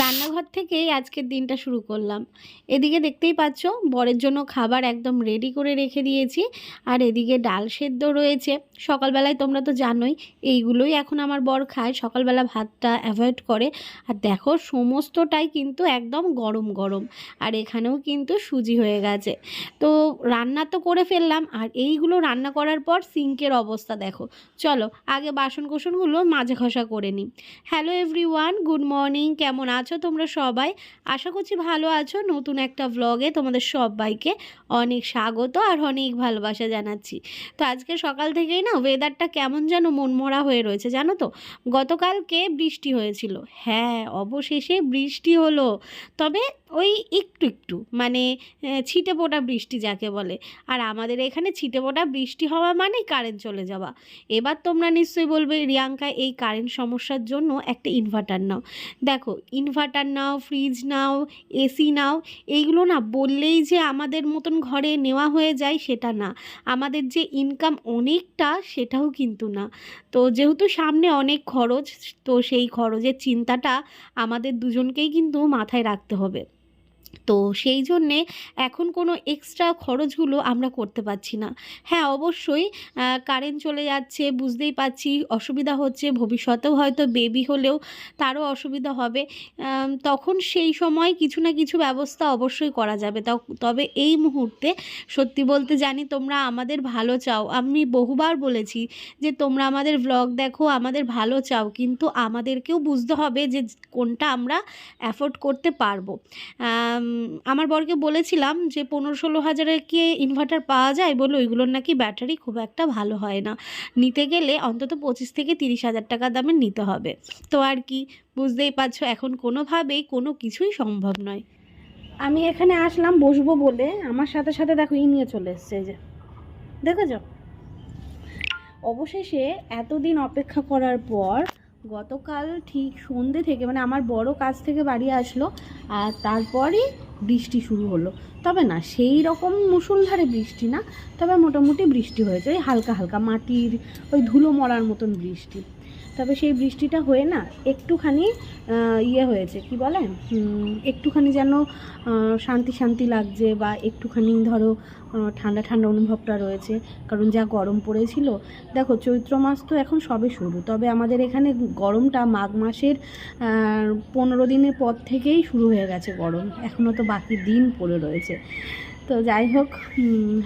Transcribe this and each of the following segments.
রান্নাঘর থেকেই আজকের দিনটা শুরু করলাম। এদিকে দেখতেই পাচ্ছ, বরের জন্য খাবার একদম রেডি করে রেখে দিয়েছি, আর এদিকে ডাল সেদ্ধ রয়েছে। সকালবেলায় তোমরা তো জানোই, এইগুলোই এখন আমার বর খায়। সকালবেলা ভাতটা অ্যাভয়েড করে। আর দেখো, সমস্তটাই কিন্তু একদম গরম গরম। আর এখানেও কিন্তু সুজি হয়ে গেছে। তো রান্না তো করে ফেললাম, আর এইগুলো রান্না করার পর সিঙ্কের অবস্থা দেখো। চলো, আগে বাসন কোসনগুলো মাঝে ঘষা করে নিই। হ্যালো এভরিওয়ান গুড মর্নিং কেমন আছো তোমরা সবাই? আশা করছি ভালো আছো। নতুন একটা ভ্লগে তোমাদের সবাইকে অনেক স্বাগত আর অনেক ভালোবাসা জানাচ্ছি। তো আজকে সকাল থেকেই না ওয়েদারটা কেমন যেন মনমরা হয়ে রয়েছে, জানো তো? গতকালকে বৃষ্টি হয়েছিল। হ্যাঁ অবশেষে বৃষ্টি হলো। তবে ওই একটু একটু মানে ছিটে ফোটা বৃষ্টি যাকে বলে। আর আমাদের এখানে ছিটে ফোটা বৃষ্টি হওয়া মানে কারেন্ট চলে যাওয়া। এবার তোমরা নিশ্চয়ই বলবে, রিয়াঙ্কা, এই কারেন্ট সমস্যার জন্য একটা ইনভার্টার নাও। দেখো ইনভার্টার নাও ফ্রিজ নাও এসি নাও, এইগুলো না বললেই যে আমাদের মতন ঘরে নেওয়া হয়ে যায় সেটা না। আমাদের যে ইনকাম অনেকটা সেটাও কিন্তু না। তো যেহেতু সামনে অনেক খরচ, তো সেই খরচের চিন্তাটা আমাদের দুজনকেই কিন্তু মাথায় রাখতে হবে। তো সেই জন্যে এখন কোনো এক্সট্রা খরচগুলো আমরা করতে পারছি না। হ্যাঁ অবশ্যই কারেন্ট চলে যাচ্ছে, বুঝতেই পারছি, অসুবিধা হচ্ছে, ভবিষ্যতেও হয়তো বেবি হলেও তারও অসুবিধা হবে। তখন সেই সময় কিছু না কিছু ব্যবস্থা অবশ্যই করা যাবে। তবে এই মুহূর্তে সত্যি বলতে জানি তোমরা আমাদের ভালো চাও। আমি বহুবার বলেছি যে তোমরা আমাদের ব্লগ দেখো, আমাদের ভালো চাও, কিন্তু আমাদেরকেও বুঝতে হবে যে কোনটা আমরা অ্যাফোর্ড করতে পারব। আমার বরকে বলেছিলাম যে পনেরো ষোলো হাজারের কি ইনভার্টার পাওয়া যায়? বলে ওইগুলোর নাকি ব্যাটারি খুব একটা ভালো হয় না। নিতে গেলে অন্তত পঁচিশ থেকে তিরিশ হাজার টাকা দামের নিতে হবে। তো আর কি, বুঝতেই পারছ, এখন কোনোভাবেই কোনো কিছুই সম্ভব নয়। আমি এখানে আসলাম বসবো বলে। আমার সাথে সাথে দেখো, ই নিয়ে চলে এসছে যে। দেখেছ? অবশেষে এতদিন অপেক্ষা করার পর গতকাল ঠিক সন্ধে থেকে মানে আমার বড় কাজ থেকে বাড়ি আসলো, আর তারপরই বৃষ্টি শুরু হলো। তবে না, সেই রকম মুষলধারে বৃষ্টি না, তবে মোটামুটি বৃষ্টি হয়েছে ওই হালকা হালকা মাটির ওই ধুলো মরার মতন বৃষ্টি। তবে সেই বৃষ্টিটা হয়ে না একটুখানি ইয়ে হয়েছে, কি বলে? একটুখানি যেন শান্তি শান্তি লাগছে বা একটুখানি ধরো ঠান্ডা ঠান্ডা অনুভবটা রয়েছে। কারণ যা গরম পড়েছিল, দেখো চৈত্র মাস তো এখন সবে শুরু। তবে আমাদের এখানে গরমটা মাঘ মাসের পনেরো দিনের পর থেকেই শুরু হয়ে গেছে গরম। এখনও তো বাকি দিন পড়ে রয়েছে। তো যাই হোক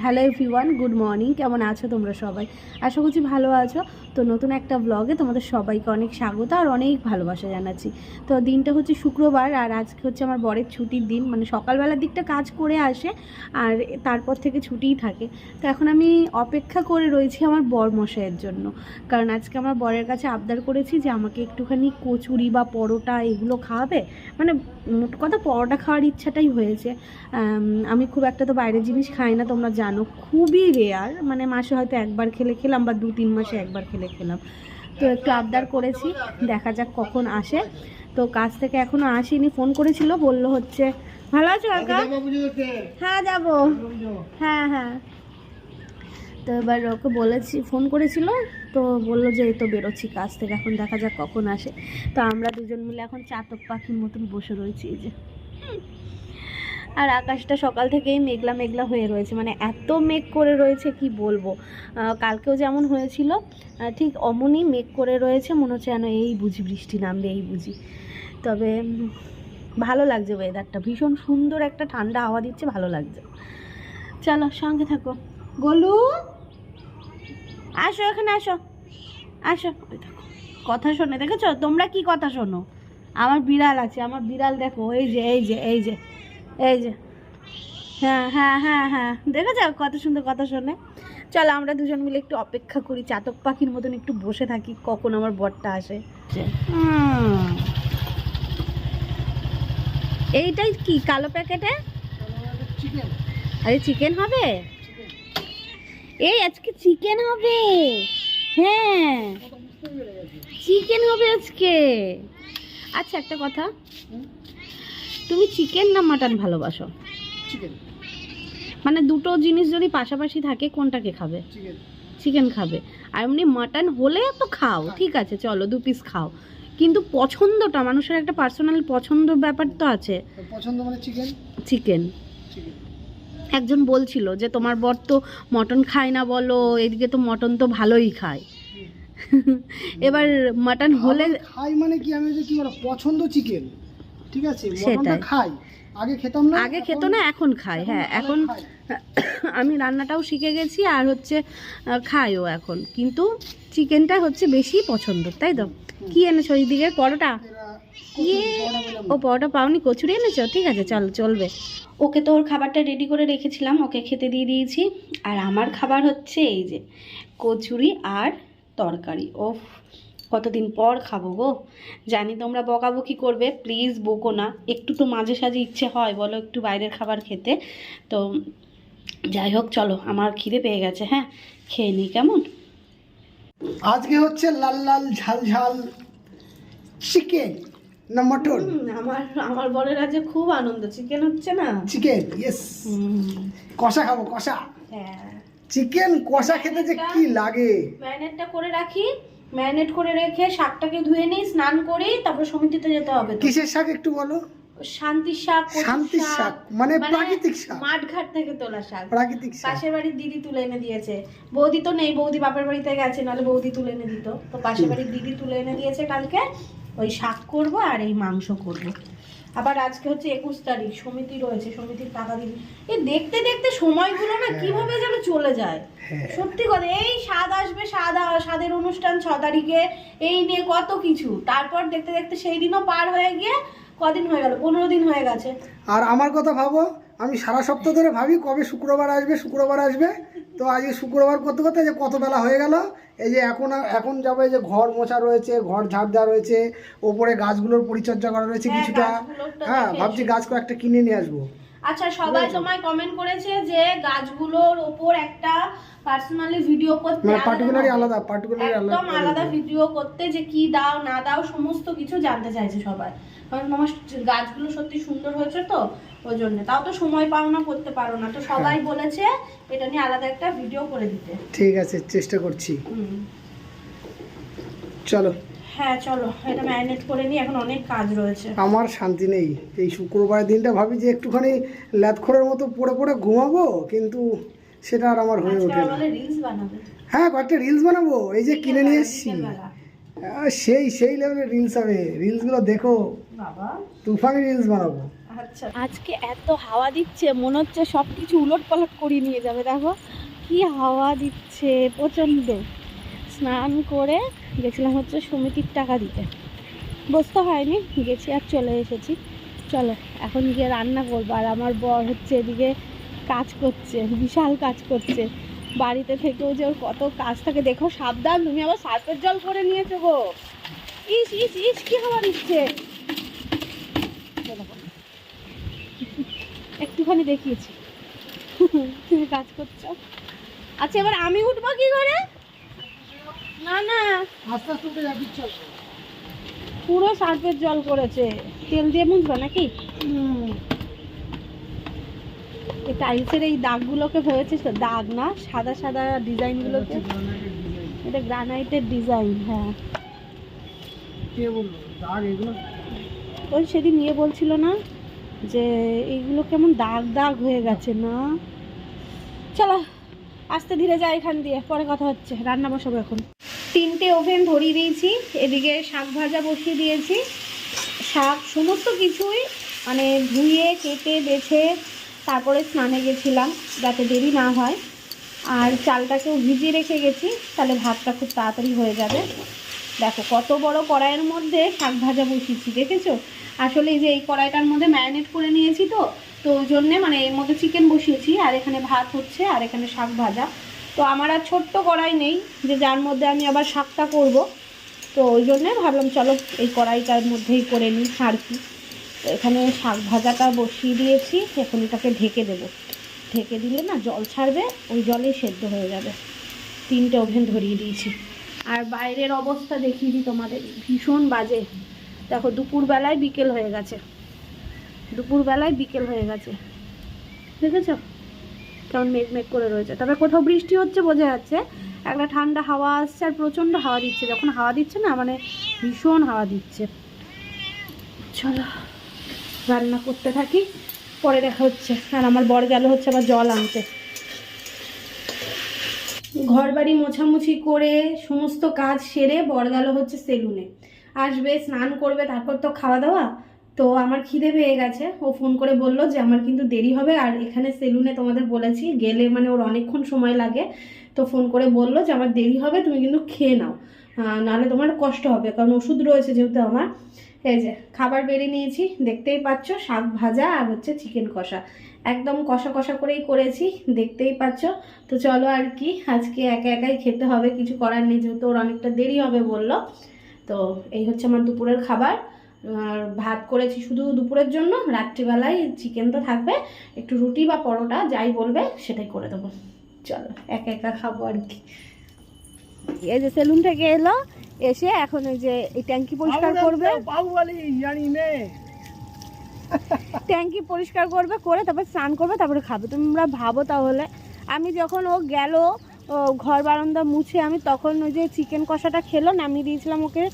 হ্যালো এভরিওয়ান গুড মর্নিং কেমন আছো তোমরা সবাই? আশা করছি ভালো আছো। তো নতুন একটা ব্লগে তোমাদের সবাইকে অনেক স্বাগত আর অনেক ভালোবাসা জানাচ্ছি। তো দিনটা হচ্ছে শুক্রবার আর আজকে হচ্ছে আমার বরের ছুটির দিন মানে সকালবেলার দিকটা কাজ করে আসে আর তারপর থেকে ছুটিই থাকে। তো এখন আমি অপেক্ষা করে রয়েছি আমার বর মশাইয়ের জন্য। কারণ আজকে আমার বরের কাছে আবদার করেছি যে আমাকে একটুখানি কচুরি বা পরোটা এগুলো খাওয়াবে। মানে মোট কথা পরোটা খাওয়ার ইচ্ছাটাই হয়েছে। আমি খুব একটা তো বাইরের জিনিস খাই না তোমরা জানো খুবই রেয়ার মানে মাসে হয়তো একবার খেলে খেলাম বা দু তিন মাসে একবার খেলে খেলাম। তো একটু আবদার করেছি দেখা যাক কখন আসে। তো কাজ থেকে এখনও আসেনি ফোন করেছিল বলল হচ্ছে ভালো আছো কাকা? হ্যাঁ যাব। হ্যাঁ হ্যাঁ। তো এবার ওকে বলেছি ফোন করেছিল তো বলল যে এই তো বেরোচ্ছি কাজ থেকে এখন দেখা যাক কখন আসে। তো আমরা দুজন মিলে এখন চাতক পাখির মতন বসে রয়েছি এই যে। আর আকাশটা সকাল থেকেই মেঘলা মেঘলা হয়ে রয়েছে। মানে এত মেঘ করে রয়েছে, কি বলব? কালকেও যেমন হয়েছিল ঠিক অমনই মেঘ করে রয়েছে। মনে হচ্ছে যেন এই বুঝি বৃষ্টি নামবে, এই বুঝি। তবে ভালো লাগছে ওয়েদারটা ভীষণ সুন্দর একটা ঠান্ডা হাওয়া দিচ্ছে, ভালো লাগছে। চলো, সঙ্গে থাকো। গোলু! আসো এখানে, আসো। আসো কথা শোনে, দেখেছ? তোমরা কি কথা শোনো? আমার বিড়াল আছে, আমার বিড়াল দেখো, এই যে এই যে এই যে। এই যে। হ্যাঁ হ্যাঁ হ্যাঁ হ্যাঁ। দেখেছ কত সুন্দর কথা শোনে। চলো আমরা দুজন মিলে একটু অপেক্ষা করি চাতক পাখির মতন একটু বসে থাকি কখন আমার বরটা আসে। এইটাই কি কালো প্যাকেটে? আরে চিকেন হবে? এই আজকে চিকেন হবে। হ্যাঁ। চিকেন হবে আজকে। আচ্ছা একটা কথা। তুমি চিকেন না মাটন ভালোবাসো? চিকেন মানে দুটো জিনিস যদি পাশাপাশি থাকে কোনটাকে খাবে? চিকেন খাবে। আর এমনি মাটন হলে তো খাও ঠিক আছে চলো দু পিস খাও। কিন্তু পছন্দটা মানুষের একটা পার্সোনাল পছন্দ ব্যাপার তো আছে। পছন্দ মানে চিকেন চিকেন চিকেন একজন বলছিল যে তোমার বর তো মটন খায় না বলো এদিকে তো মটন তো ভালোই খায়। এবার মাটন হলে খাই মানে কি? আমি যে কি বলো? পছন্দ চিকেন ঠিক আছে মটনটা সেটাই। খাই। আগে খেতাম না আগে খেত না এখন খাই হ্যাঁ এখন আমি রান্নাটাও শিখে গেছি আর হচ্ছে খাইও এখন। কিন্তু চিকেনটা হচ্ছে বেশি পছন্দ তাই তো? কি এনেছো ওই দিকে পরোটা ইয়ে ও পরোটা পাওনি কচুরি এনেছো? ঠিক আছে চল চলবে। ওকে তো ওর খাবারটা রেডি করে রেখেছিলাম ওকে খেতে দিয়ে দিয়েছি। আর আমার খাবার হচ্ছে এই যে কচুরি আর তরকারি। ও কতদিন পর খাব গো? জানি তোমরা বকাবকি করবে প্লিজ বকো না। একটু তো মাঝে সাঝে ইচ্ছে হয় বলো একটু বাইরের খাবার খেতে। তো যাই হোক চলো আমার খিদে পেয়ে গেছে হ্যাঁ? খেয়ে নিই কেমন? আজকে হচ্ছে লাল লাল ঝাল ঝাল চিকেন না মটন? আমার আমার বরের আজকে খুব আনন্দ চিকেন হচ্ছে না? চিকেন ইয়েস কষা খাব কষা। হ্যাঁ। চিকেন কষা খেতে যে কি লাগে? ম্যারিনেটটা করে রাখি ম্যারিনেট করে রেখে শাকটাকে ধুয়ে নিই স্নান করি তারপর সমিতিতে যেতে হবে তো। কিসের শাক একটু বলো? শান্তির শাক কচুর শান্তির শাক, মানে প্রাকৃতিক শাক। মাঠ ঘাট থেকে তোলা শাক। প্রাকৃতিক শাক। পাশের বাড়ির দিদি তুলে এনে দিয়েছে। বৌদি তো নেই বৌদি বাপের বাড়িতে গেছে নাহলে বৌদি তুলে এনে দিত। তো পাশের বাড়ির দিদি তুলে এনে দিয়েছে কালকে ওই শাক করব আর এই মাংস করব। আবার আজকে হচ্ছে একুশ তারিখ সমিতি রয়েছে সমিতির টাকা দিবি এই দেখতে দেখতে সময়গুলো না কীভাবে যেন চলে যায়। হ্যাঁ। সত্যি কথা এই স্বাদ আসবে সাদা স্বাদের অনুষ্ঠান ছ তারিখে এই নিয়ে কত কিছু। তারপর দেখতে দেখতে সেই দিনও পার হয়ে গিয়ে কদিন হয়ে গেল? পনেরো দিন হয়ে গেছে। আর আমার কথা ভাবো আমি সারা সপ্তাহ ধরে ভাবি কবে শুক্রবার আসবে শুক্রবার আসবে। তো আজকে শুক্রবার করতে করতে যে কত বেলা হয়ে গেল এই যে এখন এখন যাবে যে ঘর মোছা রয়েছে ঘর ঝাড় দেওয়া রয়েছে ওপরে গাছগুলোর পরিচর্যা করা রয়েছে হ্যাঁ, কিছুটা। হ্যাঁ ভাবছি গাছ কয়েকটা কিনে নিয়ে আসব। আচ্ছা সবাই তোমায় কমেন্ট করেছে যে গাছগুলোর ওপর একটা পার্সোনালি ভিডিও করতে মানে আলাদা পার্টিকুলারই আলাদা পার্টিকুলারই আলাদা একদম আলাদা ভিডিও করতে যে কি দাও না দাও সমস্ত কিছু জানতে চাইছে সবাই। কারণ তোমার গাছগুলো সত্যি সুন্দর হয়েছে তো ওই জন্য। তাও তো সময় পাও না করতে পারো না। তো সবাই বলেছে এটা নিয়ে আলাদা একটা ভিডিও করে দিতে। ঠিক আছে চেষ্টা করছি। চলো। হ্যাঁ চলো এটা ম্যারিনেট করে নিই এখন অনেক কাজ রয়েছে। আমার শান্তি নেই। এই শুক্রবার দিনটা ভাবি যে একটুখানি ল্যাথখোরের মতো পড়ে পড়ে ঘুমাবো কিন্তু সেটা আর আমার হয়ে ওঠে না। রিলস বানাবে। হ্যাঁ কয়েকটা রিলস বানাবো। এই যে কিনে নিয়ে এসছি। সেই সেই লেভেলের রিলস হবে রিলসগুলো দেখো। বাবা। তুফানি রিলস বানাবো। আচ্ছা। আজকে এত হাওয়া দিচ্ছে মনে হচ্ছে সব কিছু উলট পালট করিয়ে নিয়ে যাবে দেখো। কি হাওয়া দিচ্ছে প্রচণ্ড। স্নান করে গেছিলাম হচ্ছে সমিতির টাকা দিতে। বসতে হয়নি, গেছি আর চলে এসেছি। চলো, এখন গিয়ে রান্না করব। আর আমার বর হচ্ছে এদিকে কাজ করছে, বিশাল কাজ করছে। বাড়িতে থেকেও যে ওর কত কাজ থাকে, দেখো, সাবধান, তুমি আবার সার্ফের জল করে নিয়েছো গো। ইস ইস ইস, কি হাওয়া দিচ্ছে? একটুখানি দেখিয়েছি। তুমি কাজ করছ। আচ্ছা এবার আমি উঠবো কি করে? না না। আস্তে আস্তে উঠে যাবি চল পুরো সার্ফের জল করেছে তেল দিয়ে মুছবো নাকি? এই টাইলসের এই দাগগুলোকে দাগ না সাদা সাদা ডিজাইনগুলোকে? এটা গ্রানাইটের ডিজাইন হ্যাঁ। কে বলল? দাগ এগুলো? ওই সেদিন নিয়ে বলছিল না যে এইগুলো কেমন দাগ দাগ হয়ে গেছে না? চলো আস্তে ধীরে যাই এখান দিয়ে পরে কথা হচ্ছে। রান্না বসাবো এখন। তিনটে ওভেন ধরিয়ে দিয়েছি, এদিকে শাক ভাজা বসিয়ে দিয়েছি। শাক সমস্ত কিছুই মানে ধুয়ে, কেটে, বেছে তারপরে স্নানে গেছিলাম যাতে দেরি না হয়। আর চালটাকেও ভিজিয়ে রেখে গেছি, তাহলে ভাতটা খুব তাড়াতাড়ি হয়ে যাবে। দেখো কত বড় কড়াইয়ের মধ্যে শাক ভাজা বসিয়েছি, দেখেছ? আসলে যে এই কড়াইটার মধ্যে ম্যারিনেট করে নিয়েছি তো তো ওই জন্যে মানে এর মধ্যে চিকেন বসিয়েছি, আর এখানে ভাত হচ্ছে, আর এখানে শাক ভাজা। তো আমার আর ছোট্ট কড়াই নেই, যে যার মধ্যে আমি আবার শাকটা করব। তো ওই জন্যে ভাবলাম, চলো এই কড়াইটার মধ্যেই করে নিই আর কি। তো এখানে শাক ভাজাটা বসিয়ে দিয়েছি, এখন এটাকে ঢেকে দেবো। ঢেকে দিলে না জল ছাড়বে, ওই জলেই সেদ্ধ হয়ে যাবে। তিনটে ওভেন ধরিয়ে দিয়েছি। আর বাইরের অবস্থা দেখিয়ে দিই তোমাদের, ভীষণ বাজে। দেখো, দুপুরবেলায় বিকেল হয়ে গেছে। দুপুরবেলায় বিকেল হয়ে গেছে। দেখেছ? কেমন মেঘ মেঘ করে রয়েছে। তবে কোথাও বৃষ্টি হচ্ছে বোঝা যাচ্ছে। একটা ঠান্ডা হাওয়া আসছে আর প্রচণ্ড হাওয়া দিচ্ছে। যখন হাওয়া দিচ্ছে না মানে ভীষণ হাওয়া দিচ্ছে। চলো, রান্না করতে থাকি। পরে দেখা হচ্ছে। আর আমার বর গেল হচ্ছে আবার জল আনতে। ঘর বাড়ি মোছামুছি করে সমস্ত কাজ সেরে বর গেল হচ্ছে সেলুনে। আসবে, স্নান করবে, তারপর তো খাওয়া দাওয়া। তো আমার খিদে পেয়ে গেছে। ও ফোন করে বলল যে, আমার কিন্তু দেরি হবে আর এখানে সেলুনে তোমাদের বলেছি, গেলে মানে ওর অনেকক্ষণ সময় লাগে। তো ফোন করে বলল যে, আমার দেরি হবে, তুমি কিন্তু খেয়ে নাও। নাহলে তোমার কষ্ট হবে, কারণ ওষুধ রয়েছে যেহেতু আমার। এই যে, খাবার বেড়ে নিয়েছি, দেখতেই পাচ্ছ, শাক ভাজা আর হচ্ছে চিকেন কষা। একদম কষা কষা করেই করেছি, দেখতেই পাচ্ছ। তো চলো আর কি, আজকে একা একাই খেতে হবে, কিছু করার নেই, যেহেতু ওর অনেকটা দেরি হবে বলল। তো এই হচ্ছে আমার দুপুরের খাবার। ভাত করেছি শুধু দুপুরের জন্য রাত্রিবেলায় চিকেন তো থাকবে একটু রুটি বা পরোটা যাই বলবে সেটাই করে দেবো। চলো একা একা খাব আর কি। এই যে সেলুন থেকে এলো এসে এখন ওই যে এই ট্যাঙ্কি পরিষ্কার করবে। ট্যাঙ্কি পরিষ্কার করবে করে তারপর স্নান করবে তারপরে খাবে। তোমরা ভাবো তাহলে। আমি যখন ও গেল ও ঘর বারান্দা মুছে আমি তখন ওই যে চিকেন কষাটা খেলো নামিয়ে দিয়েছিলাম ওকে।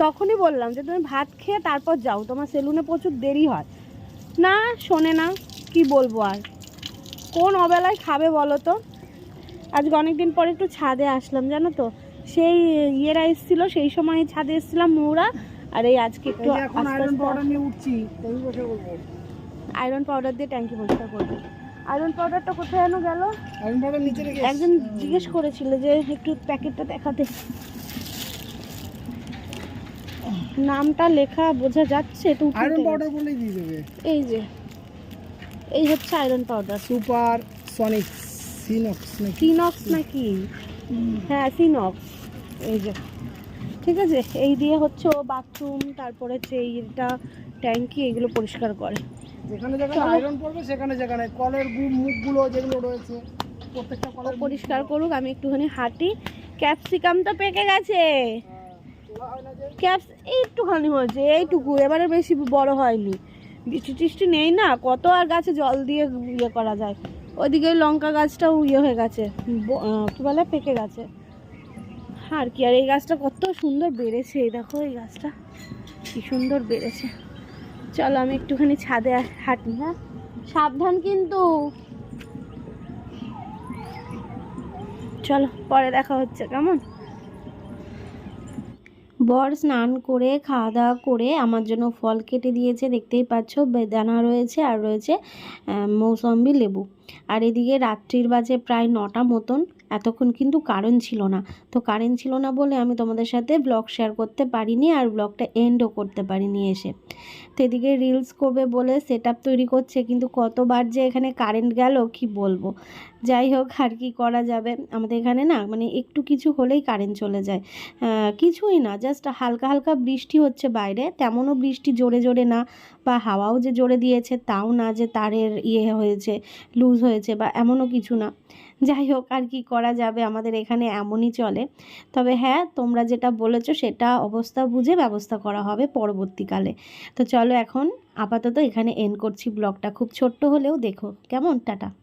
তখনই বললাম যে তুমি ভাত খেয়ে তারপর যাও তোমার সেলুনে প্রচুর দেরি হয়। না শোনে না কি বলব আর? কোন অবেলায় খাবে বলো তো? আজকে অনেক দিন পরে একটু ছাদে আসলাম জানো তো? সেই ইয়েরা এসেছিল সেই সময় ছাদে এসেছিলাম মৌরা আর এই আজকে একটু এখন আয়রন পাউডার নিয়ে উঠছি তুমি বসে বলব। আয়রন পাউডার দিয়ে ট্যাঙ্কি পরিষ্কার করবে। আয়রন পাউডারটা কোথায় যেন গেল? একজন জিজ্ঞেস করেছিল যে একটু প্যাকেটটা দেখাতে। নামটা লেখা বোঝা যাচ্ছে উঠে আয়রন পাউডার। বলেই দিয়ে দেবে। এই যে এই হচ্ছে আয়রন পাউডার সুপার সনিক সিনক্স নাকি? সিনক্স নাকি? হ্যাঁ সিনক্স এই যে ঠিক আছে? এই দিয়ে হচ্ছে ও বাথরুম তারপরে হচ্ছে এইটা ট্যাঙ্কি এগুলো পরিষ্কার করে। যেখানে যেখানে। আয়রন পড়বে সেখানে যেখানে কলের মুখগুলো যেগুলো রয়েছে প্রত্যেকটা কলের পরিষ্কার করুক আমি একটুখানি হাঁটি। ক্যাপসিকাম তো পেকে গেছে। ক্যাপস এইটুখানি হয়েছে, এইটুকু। এবারে বেশি বড় হয়নি। বৃষ্টি টিষ্টি নেই না, কত আর গাছে জল দিয়ে ইয়ে করা যায়। ওইদিকে লঙ্কা গাছটাও ইয়ে হয়ে গেছে কি বলে, পেকে গেছে। আর কি, আর এই গাছটা কত সুন্দর বেড়েছে, এই দেখো এই গাছটা। কি সুন্দর বেড়েছে। চলো আমি একটুখানি ছাদে হাঁটি হ্যাঁ? সাবধান কিন্তু। চলো, পরে দেখা হচ্ছে, কেমন? বর স্নান করে খাওয়া দাওয়া করে আমার জন্য ফল কেটে দিয়েছে, দেখতেই পাচ্ছ, বেদানা রয়েছে আর রয়েছে মৌসম্বি লেবু। আর এদিকে রাত্রির বাজে প্রায় নটা মতন। এতক্ষণ কিন্তু কারেন্ট ছিল না। তো কারেন্ট ছিল না বলে আমি তোমাদের সাথে ব্লগ শেয়ার করতে পারিনি আর ব্লগটা এন্ডও করতে পারিনি এসে। তো এদিকে রিলস করবে বলে সেট তৈরি করছে, কিন্তু কতবার যে এখানে কারেন্ট গেল কি বলব? যাই হোক, আর কি করা যাবে? আমাদের এখানে না মানে একটু কিছু হলেই কারেন্ট চলে যায়। কিছুই না জাস্ট হালকা হালকা বৃষ্টি হচ্ছে বাইরে। তেমনও বৃষ্টি জোরে জোরে না, বা হাওয়াও যে জোরে দিয়েছে তাও না যে তারের ইয়ে হয়েছে লুজ হয়েছে, বা এমনও কিছু না। যাই হোক, আর কি করা যাবে? আমাদের এখানে এমনই চলে। তবে হ্যাঁ তোমরা যেটা বলেছ, সেটা অবস্থা বুঝে ব্যবস্থা করা হবে পরবর্তীকালে। তো চলো এখন আপাতত এখানে এন্ড করছি ব্লগটা খুব ছোট্ট হলেও দেখো। কেমন? টাটা।